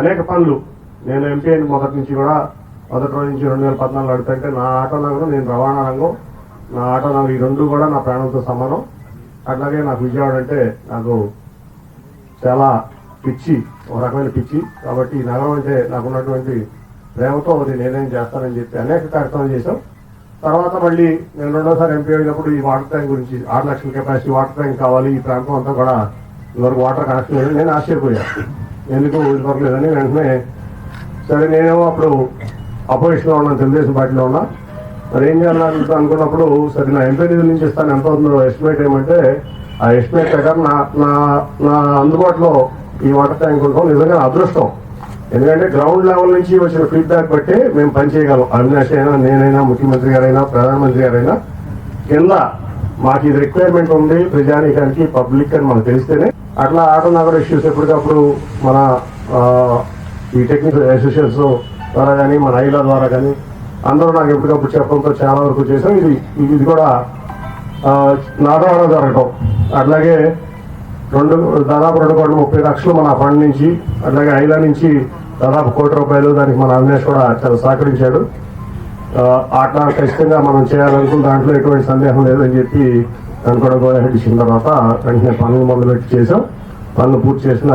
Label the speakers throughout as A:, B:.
A: అనేక పనులు. నేను ఎంపీ అయిన మొదటి నుంచి కూడా మొదటి రోజు నుంచి రెండు వేల పద్నాలుగు అడుగుతుంటే నా ఆటో నగరం నేను రవాణా రంగం నా ఆటో నగరం ఈ రెండు కూడా నా ప్రాణంతో సమానం. అట్లాగే నాకు విజయవాడ అంటే నాకు చాలా పిచ్చి ఒక రకమైన పిచ్చి. కాబట్టి ఈ నగరం అంటే నాకున్నటువంటి ప్రేమతో అది నేనేం చేస్తానని చెప్పి అనేక కార్యక్రమాలు చేశాం. తర్వాత మళ్ళీ నేను రెండోసారి ఎంపీ అయినప్పుడు ఈ వాటర్ ట్యాంక్ గురించి ఆరు లక్షల కెపాసిటీ వాటర్ ట్యాంక్ కావాలి ఈ ప్రాంతం అంతా కూడా ఇవరకు వాటర్ కనెక్షన్ లేదు నేను ఆశ్చర్యపోయాను. ఎందుకు ఇదివరకు వెంటనే సరే నేనేమో అప్పుడు అపోజిషన్లో ఉన్నాను తెలుగుదేశం పార్టీలో ఉన్నా. మరి ఏం చేయాలని అనుకున్నప్పుడు సరే నా ఎంపీ నిధుల నుంచి ఇస్తాను ఎంత అవుతుందో ఎస్టిమేట్ ఏమంటే ఆ ఎస్టిమేట్ ప్రకారం నా నా నా అందుబాటులో ఈ వాటర్ ట్యాంక్ ఉండటం నిజంగా అదృష్టం. ఎందుకంటే గ్రౌండ్ లెవెల్ నుంచి వచ్చిన ఫీడ్బ్యాక్ బట్టి మేము పనిచేయగలం అవినాష్ అయినా నేనైనా ముఖ్యమంత్రి గారైనా ప్రధానమంత్రి గారైనా. కింద మాకు ఇది రిక్వైర్మెంట్ ఉంది ప్రజానీకానికి పబ్లిక్ అని మనకు తెలిస్తేనే అట్లా ఆటో నగర ఇష్యూస్ ఎప్పటికప్పుడు మన ఈ టెక్నికల్ అసోసియేషన్స్ ద్వారా కానీ మన ఐల ద్వారా కానీ అందరూ నాకు ఎప్పటికప్పుడు చెప్పడంతో చాలా వరకు చేసాం ఇది ఇది కూడా నాటవాడ జరగటం. అట్లాగే రెండు దాదాపు రెండు కోట్ల ముప్పై లక్షలు మన ఫండ్ నుంచి అట్లాగే ఐలా నుంచి దాదాపు కోటి రూపాయలు దానికి మన అవినేష్ కూడా చాలా సహకరించాడు. ఆట ఖచ్చితంగా మనం చేయాలనుకున్న దాంట్లో ఎటువంటి సందేహం లేదని చెప్పి దాన్ని కూడా గోహెడ్ ఇచ్చిన తర్వాత వెంటనే పనులు మొదలుపెట్టి చేసాం పనులు పూర్తి చేసిన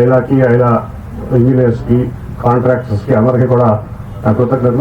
A: ఐలాకి ఐలా ఇంజనీర్స్కి కాంట్రాక్టర్స్కి అందరికీ కూడా నా కృతజ్ఞతలు.